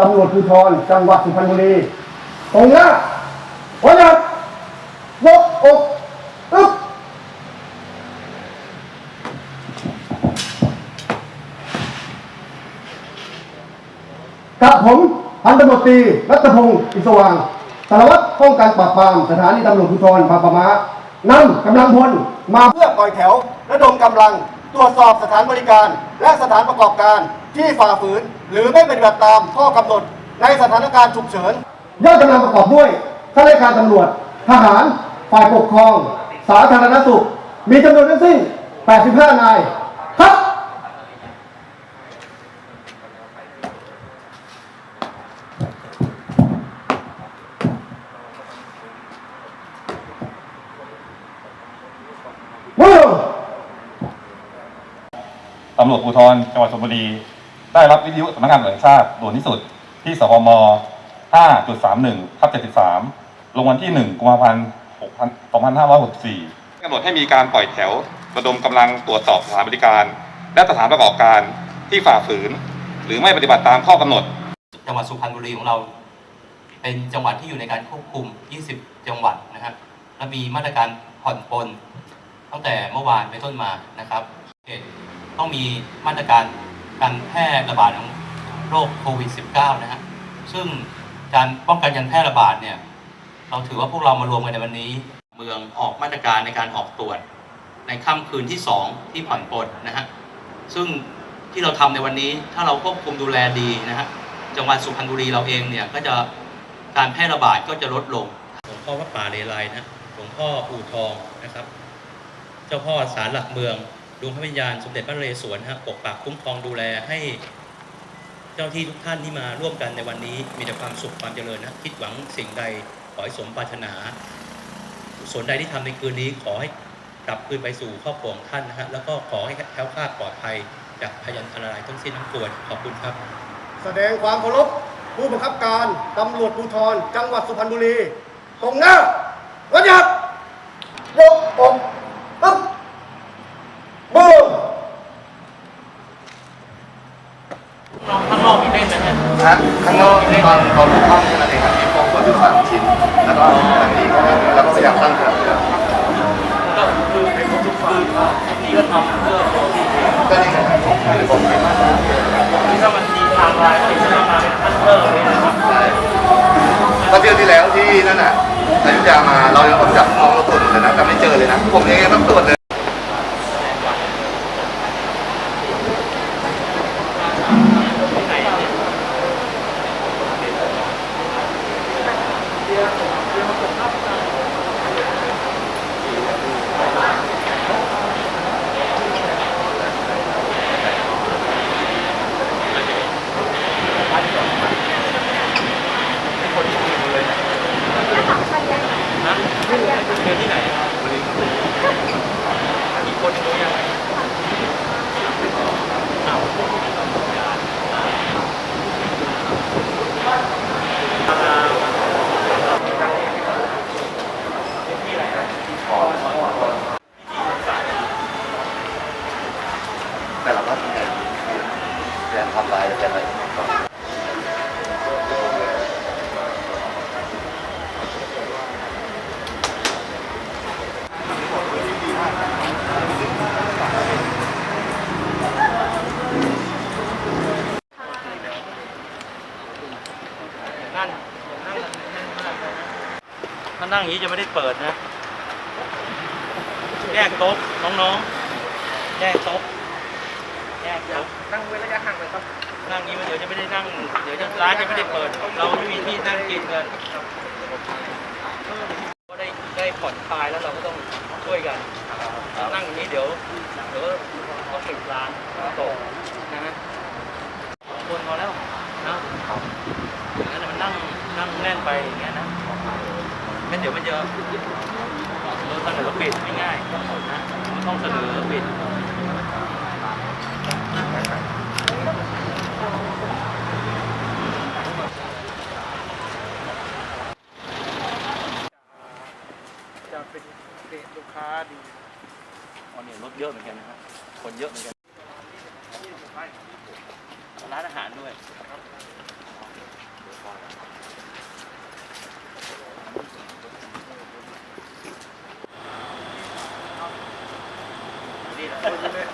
ตำรวจภูธรจังหวัดสุพรรณบุรีตรงหน้าหัวหน้ายกอกอึ๊บกับผมพันตำรวจตรีรัตพงศ์อิศวางสารวัตรป้องกันปราบปรามสถานีตำรวจภูธรบางปะมานำกำลังพลมาเพื่อปล่อยแถวระดมกำลัง ตรวจสอบสถานบริการ และสถานประกอบการที่ฝ่าฝืน หรือไม่ปฏิบัติตามข้อกำหนดในสถานการณ์ฉุกเฉินยอดกำลังประกอบด้วยข้าราชการตำรวจ ทหาร ฝ่ายปกครอง สาธารณสุข มีจำนวนทั้งสิ้น 85 นาย ครับ มือ ตำรวจภูธรจังหวัดชลบุรี ได้รับวิทยุสำนักงานตำรวจแห่งชาติด่วนที่สุดที่สพม5.31ทับ73 ลงวันที่ 1กุมภาพันธ์2564กำหนดให้มีการปล่อยแถวระดมกำลังตรวจสอบสถานบริการ และสถานประกอบการที่ฝ่าฝืน หรือไม่ปฏิบัติตามข้อกำหนด จังหวัดสุพรรณบุรีของเรา เป็นจังหวัดที่อยู่ในการควบคุม 20 จังหวัดนะครับและมีมาตรการผ่อนปลนตั้งแต่เมื่อวานเป็นต้นมานะครับเห ต้องมีมาตรการการแพร่ระบาดของโรคโควิด -19 นะฮะซึ่งการป้องกันการแพร่ระบาดเนี่ยเราถือว่าพวกเรามารวมกันในวันนี้ เมืองออกมาตรการในการออกตรวจ ในค่ำคืนที่ 2 ที่ผ่อนปลนนะฮะซึ่งที่เราทำในวันนี้ถ้าเราควบคุมดูแลดีนะฮะจังหวัดสุพรรณบุรีเราเองเนี่ยก็จะการแพร่ระบาดก็จะลดลงหลวงพ่อพระป่าเลไลนะหลวงพ่ออู่ทองนะครับ เจ้าพ่อศาลหลักเมือง ดวงพระวิญญาณสมเด็จพระนเรศวรฮะปกปักคุ้มครองดูแลให้เจ้าที่ทุกท่านที่มาร่วมกันในวันนี้มีแต่ความสุขความเจริญนะคิดหวังสิ่งใดขอให้สมปรารถนาส่วนใดที่ทำในคืนนี้ขอให้กลับคืนไปสู่ครอบครัวของท่านนะฮะแล้วก็ขอให้แค้วคลาดปลอดภัยจากพยันตรายทั้งสิ้นทั้งปวงขอบคุณครับ แสดงความเคารพผู้บังคับการตำรวจภูธรจังหวัดสุพรรณบุรีตรงหน้าระยับยกอกอึ๊บมือ ข้างนอกมีเล่นไหม ฮะข้างนอกตอนตอนลูกห้องนี่นเองครับมีโฟมก็คือสามชิ้น แล้วก็อันนี้ก็แล้วก็พยายามตั้งขนาดเดิมก็คือเป็นทุกฝ่ายนี่ก็ทำเพื่อตัวที่เองก็นี่ไงครับผมคือผมเองถ้ามันมีทม์ไลน์ที่จะมาเป็นพันเตอร์เลยนะครับใช่ก็เที่ยวที่แล้วที่นั่นน่ะอยุธยามาเรายังผมจับน้องเราตรวจหมดเลยนะแต่ไม่เจอเลยนะผมเองยังต้องตรวจอที่ไหนอีกคนรู้ยังอ้าว แต่เราก็ทำงานพยายามทำลยแต่อะไรก่อนนั่นนั่งถ้านั่งอย่างนี้จะไม่ได้เปิดนะ แยกโต๊ะน้องๆ แยกโต๊ะแยกโต๊ะ นั่งเว้นระยะห่างเลยครับ นั่งนี้มันเดี๋ยวจะไม่ได้นั่ง เดี๋ยวจะร้านจะไม่ได้เปิด เราไม่มีที่นั่งกินกันก็ได้ได้ผ่อนคลายแล้วเราก็ต้องช่วยกัน นั่งอย่างนี้เดี๋ยวเดี๋ยวเขาปิดร้านตกนะฮะคนพอแล้วนะอย่างนั้นมันนั่งนั่งแน่นไปอย่างเงี้ยนะงั้นเดี๋ยวมันจะเราเสนอปิดไม่ง่ายนะมันต้องเสนอปิด เป็นเดทลูกค้าดีอ๋อเนี่ยรถเยอะเหมือนกันนะครับ คนเยอะเหมือนกัน ร้านอาหารด้วยนี่แหละ